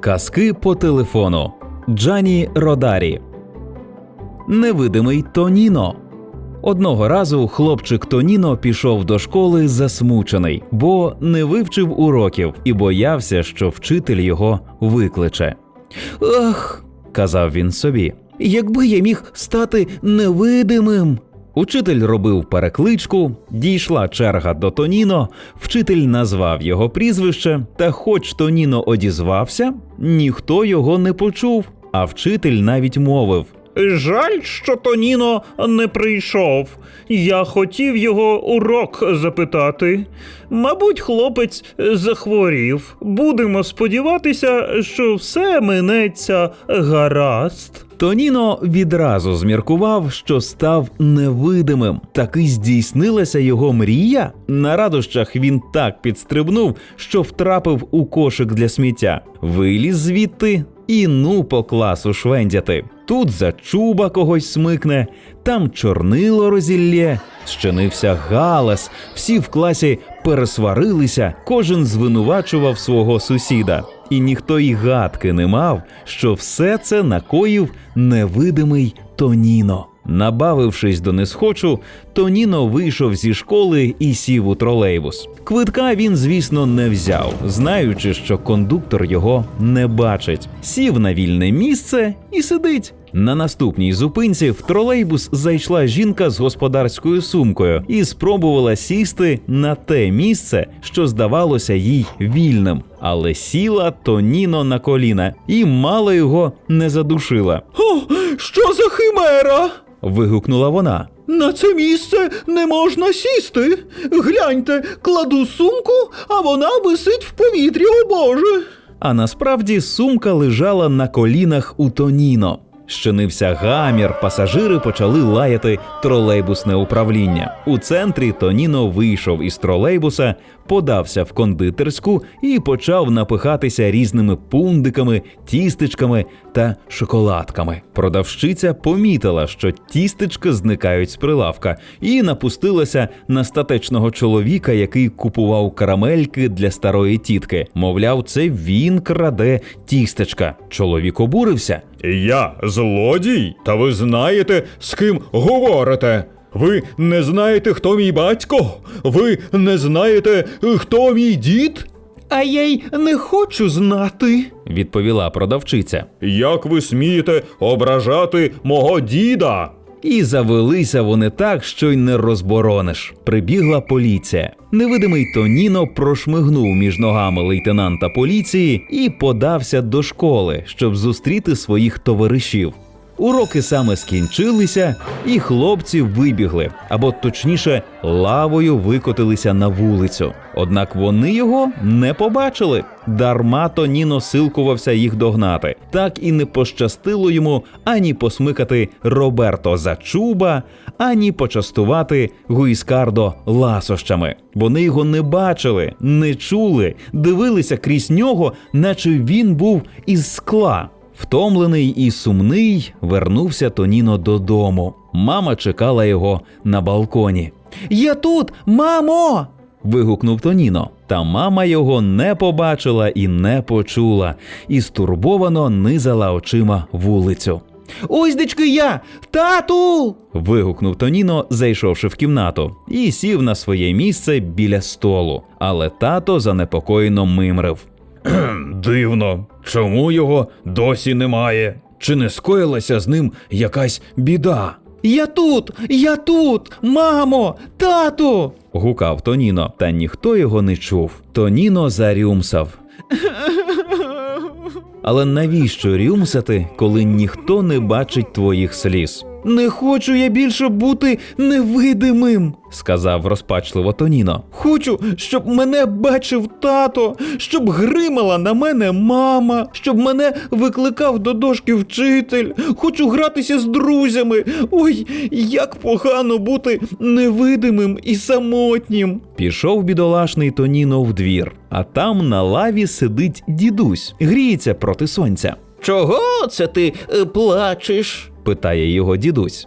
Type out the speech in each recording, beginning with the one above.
Казки по телефону. Джані Родарі. Невидимий Тоніно. Одного разу хлопчик Тоніно пішов до школи засмучений, бо не вивчив уроків і боявся, що вчитель його викличе. Ах, казав він собі, якби я міг стати невидимим. Учитель робив перекличку, дійшла черга до Тоніно, вчитель назвав його прізвище, та хоч Тоніно одізвався, ніхто його не почув, а вчитель навіть мовив. Жаль, що Тоніно не прийшов. Я хотів його урок запитати. Мабуть, хлопець захворів. Будемо сподіватися, що все минеться гаразд. Тоніно відразу зміркував, що став невидимим. Таки здійснилася його мрія. На радощах він так підстрибнув, що втрапив у кошик для сміття. Виліз звідти і ну по класу швендяти. Тут за чуба когось смикне, там чорнило розіллє, щинився галас, всі в класі пересварилися, кожен звинувачував свого сусіда. І ніхто й гадки не мав, що все це накоїв невидимий Тоніно. Набавившись до несхочу, Тоніно вийшов зі школи і сів у тролейбус. Квитка він, звісно, не взяв, знаючи, що кондуктор його не бачить. Сів на вільне місце і сидить. На наступній зупинці в тролейбус зайшла жінка з господарською сумкою і спробувала сісти на те місце, що здавалося їй вільним. Але сіла Тоніно на коліна і мало його не задушила. О, що за химера? Вигукнула вона. На це місце не можна сісти. Гляньте, кладу сумку, а вона висить в повітрі, о Боже. А насправді сумка лежала на колінах у Тоніно. Щинився гамір, пасажири почали лаяти тролейбусне управління. У центрі Тоніно вийшов із тролейбуса, подався в кондитерську і почав напихатися різними пундиками, тістечками та шоколадками. Продавщиця помітила, що тістечка зникають з прилавка, і напустилася на статечного чоловіка, який купував карамельки для старої тітки. Мовляв, це він краде тістечка. Чоловік обурився. Я злодій? Та ви знаєте, з ким говорите? Ви не знаєте, хто мій батько? Ви не знаєте, хто мій дід? А я й не хочу знати. відповіла продавчиця. Як ви смієте ображати мого діда? І завелися вони так, що й не розборониш. Прибігла поліція. Невидимий Тоніно прошмигнув між ногами лейтенанта поліції і подався до школи, щоб зустріти своїх товаришів. Уроки саме скінчилися, і хлопці вибігли, або точніше, лавою викотилися на вулицю. Однак вони його не побачили. Дарма Тоніно силкувався їх догнати. Так і не пощастило йому ані посмикати Роберто за чуба, ані почастувати Гуїскардо ласощами. Вони його не бачили, не чули, дивилися крізь нього, наче він був із скла. Втомлений і сумний, вернувся Тоніно додому. Мама чекала його на балконі. Я тут, мамо. вигукнув Тоніно. Та мама його не побачила і не почула, і стурбовано низала очима вулицю. Ось дечки я, тату. вигукнув Тоніно, зайшовши в кімнату, і сів на своє місце біля столу. Але тато занепокоєно мимрив. Дивно, чому його досі немає? Чи не скоїлася з ним якась біда? Я тут, я тут, мамо, тату. гукав Тоніно, та ніхто його не чув. Тоніно зарюмсав. Але навіщо рюмсати, коли ніхто не бачить твоїх сліз? Не хочу я більше бути невидимим, сказав розпачливо Тоніно. Хочу, щоб мене бачив тато, щоб гримала на мене мама, щоб мене викликав до дошки вчитель. Хочу гратися з друзями. Ой, як погано бути невидимим і самотнім. Пішов бідолашний Тоніно в двір, а там на лаві сидить дідусь, гріється проти сонця. Чого це ти е, плачеш? Питає його дідусь.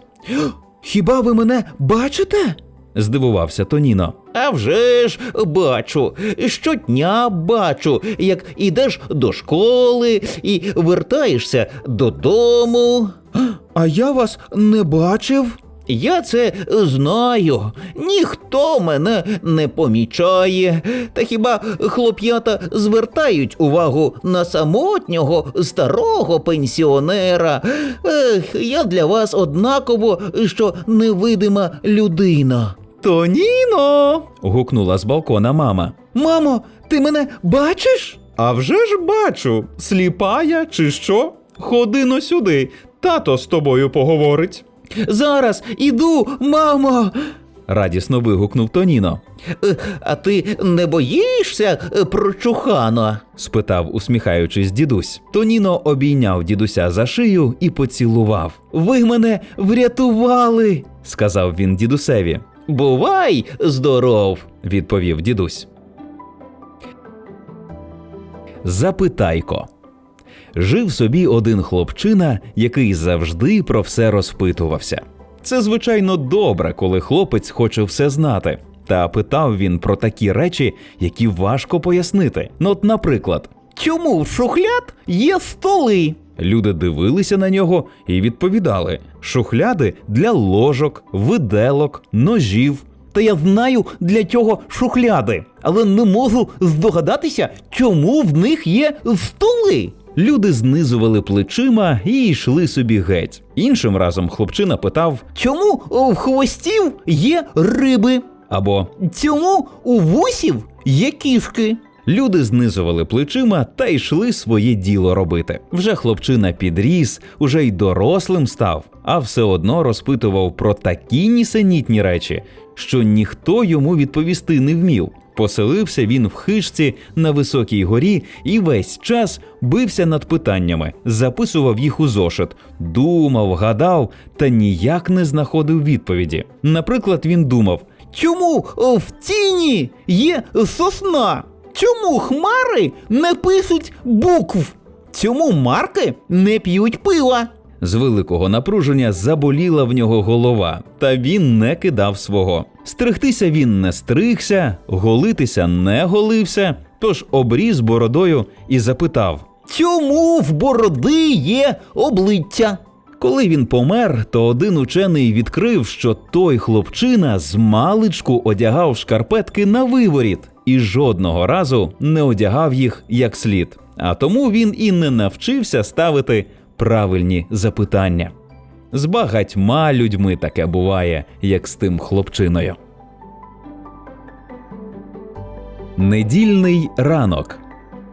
Хіба ви мене бачите? здивувався Тоніно. А вже ж бачу, щодня бачу, як ідеш до школи і вертаєшся додому. А я вас не бачив. Я це знаю. Ніхто мене не помічає. Та хіба хлоп'ята звертають увагу на самотнього старого пенсіонера? Ех, я для вас однаково, що невидима людина. Тоніно. гукнула з балкона мама. Мамо, ти мене бачиш? А вже ж бачу, сліпа я чи що? Ходи но сюди, тато з тобою поговорить. Зараз іду, мамо. Радісно вигукнув Тоніно. Е, А ти не боїшся е, прочухана? спитав, усміхаючись, дідусь. Тоніно обійняв дідуся за шию і поцілував. Ви мене врятували. Сказав він дідусеві. Бувай здоров. відповів дідусь. Запитайко. Жив собі один хлопчина, який завжди про все розпитувався. Це, звичайно, добре, коли хлопець хоче все знати. Та питав він про такі речі, які важко пояснити. Ну, от, наприклад, Чому в шухляд є столи? люди дивилися на нього і відповідали: шухляди для ложок, виделок, ножів. Та я знаю для чого шухляди, але не можу здогадатися, чому в них є столи. Люди знизували плечима і йшли собі геть. Іншим разом хлопчина питав Чому в хвостів є риби? або Чому у вусів є кішки? люди знизували плечима та йшли своє діло робити. Вже хлопчина підріс, уже й дорослим став, а все одно розпитував про такі нісенітні речі, що ніхто йому відповісти не вмів. Поселився він в хижці на високій горі і весь час бився над питаннями, записував їх у зошит, думав, гадав та ніяк не знаходив відповіді. Наприклад, він думав: Чому в тіні є сосна? Чому хмари не пишуть букв? Чому марки не п'ють пива? З великого напруження заболіла в нього голова, та він не кидав свого. Стригтися він не стригся, голитися не голився, тож обріз бородою і запитав. Чому в бороди є обличчя? Коли він помер, то один учений відкрив, що той хлопчина з маличку одягав шкарпетки на виворіт і жодного разу не одягав їх як слід. А тому він і не навчився ставити правильні запитання. З багатьма людьми таке буває, як з тим хлопчиною. Недільний ранок.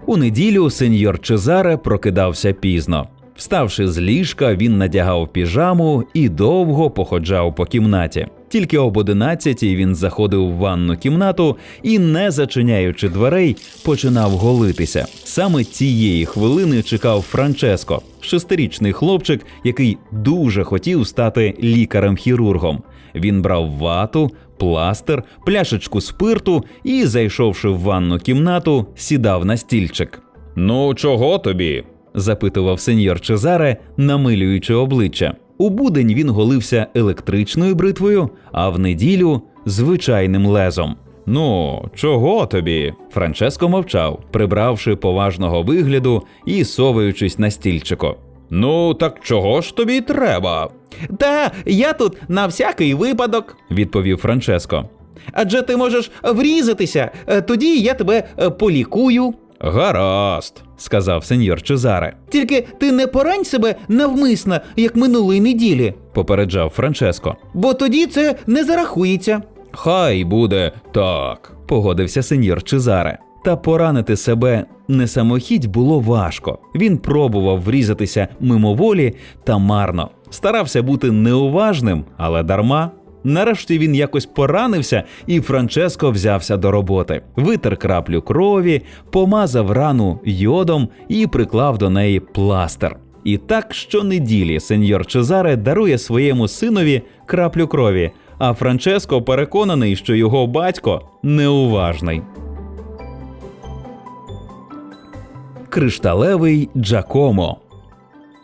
У неділю сеньор Чезаре прокидався пізно. Вставши з ліжка, він надягав піжаму і довго походжав по кімнаті. Тільки об одинадцятій він заходив в ванну кімнату і, не зачиняючи дверей, починав голитися. Саме цієї хвилини чекав Франческо, шестирічний хлопчик, який дуже хотів стати лікарем-хірургом. Він брав вату, пластир, пляшечку спирту і, зайшовши в ванну кімнату, сідав на стільчик. Ну, чого тобі? запитував сеньор Чезаре, намилюючи обличчя. У будень він голився електричною бритвою, а в неділю звичайним лезом. Ну, чого тобі? Франческо мовчав, прибравши поважного вигляду і соваючись на стільчику. Ну, так чого ж тобі треба? Та я тут на всякий випадок, відповів Франческо. адже ти можеш врізатися, е, тоді я тебе е, полікую. Гаразд, сказав сеньор Чезаре, Тільки ти не порань себе навмисно, як минулої неділі, попереджав Франческо. бо тоді це не зарахується. Хай буде так, погодився сеньор Чезаре. Та поранити себе не самохідь було важко. Він пробував врізатися мимоволі та марно. Старався бути неуважним, але дарма. Нарешті він якось поранився, і Франческо взявся до роботи. Витер краплю крові, помазав рану йодом і приклав до неї пластир. І так щонеділі сеньор Чезаре дарує своєму синові краплю крові, а Франческо переконаний, що його батько неуважний. Кришталевий Джакомо.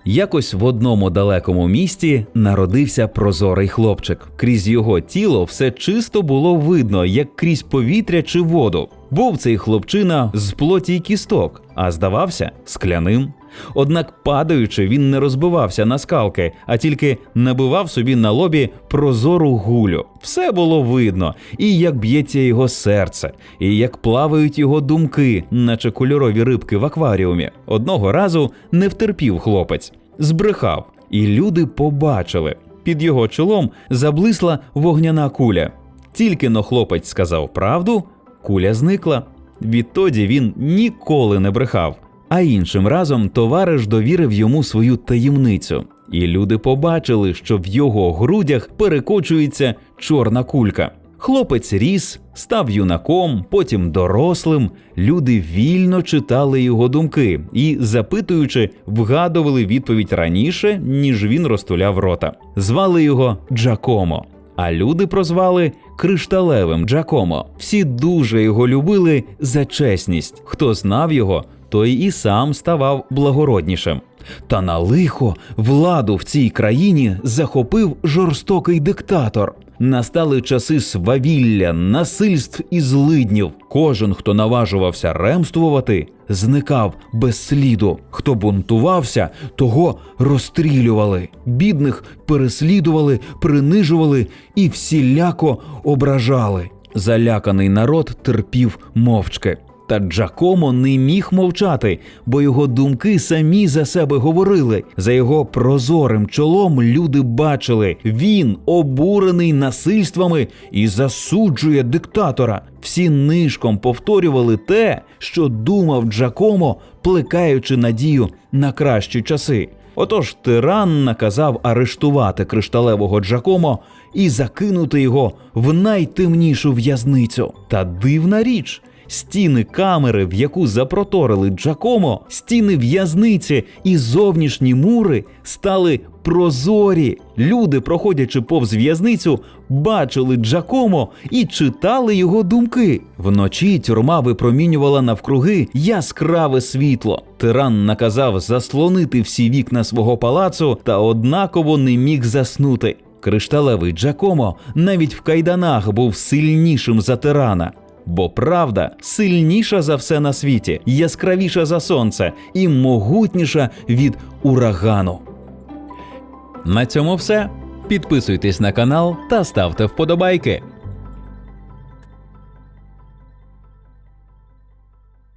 Якось в одному далекому місті народився прозорий хлопчик. Крізь його тіло все чисто було видно, як крізь повітря чи воду. Був цей хлопчина з плоті й кісток, а здавався скляним. Однак, падаючи, він не розбивався на скалки, а тільки набивав собі на лобі прозору гулю. Все було видно, і як б'ється його серце, і як плавають його думки, наче кольорові рибки в акваріумі. Одного разу не втерпів хлопець, збрехав, і люди побачили. Під його чолом заблисла вогняна куля. Тільки но хлопець сказав правду, куля зникла. Відтоді він ніколи не брехав. А іншим разом товариш довірив йому свою таємницю, і люди побачили, що в його грудях перекочується чорна кулька. Хлопець ріс, став юнаком, потім дорослим. Люди вільно читали його думки і, запитуючи, вгадували відповідь раніше, ніж він розтуляв рота. Звали його Джакомо. А люди прозвали кришталевим Джакомо. Всі дуже його любили за чесність. Хто знав його, той і сам ставав благороднішим. Та на лихо владу в цій країні захопив жорстокий диктатор. Настали часи свавілля, насильств і злиднів. Кожен, хто наважувався ремствувати, зникав без сліду. Хто бунтувався, того розстрілювали. Бідних переслідували, принижували і всіляко ображали. Заляканий народ терпів мовчки. Та Джакомо не міг мовчати, бо його думки самі за себе говорили. За його прозорим чолом люди бачили, він обурений насильствами і засуджує диктатора. Всі нишком повторювали те, що думав Джакомо, плекаючи надію на кращі часи. Отож тиран наказав арештувати кришталевого Джакомо і закинути його в найтемнішу в'язницю. Та дивна річ. Стіни камери, в яку запроторили Джакомо, стіни в'язниці і зовнішні мури стали прозорі. Люди, проходячи повз в'язницю, бачили Джакомо і читали його думки. Вночі тюрма випромінювала навкруги яскраве світло. Тиран наказав заслонити всі вікна свого палацу та однаково не міг заснути. Кришталевий Джакомо навіть в кайданах був сильнішим за тирана. Бо правда сильніша за все на світі, яскравіша за сонце і могутніша від урагану. На цьому все. Підписуйтесь на канал та ставте вподобайки.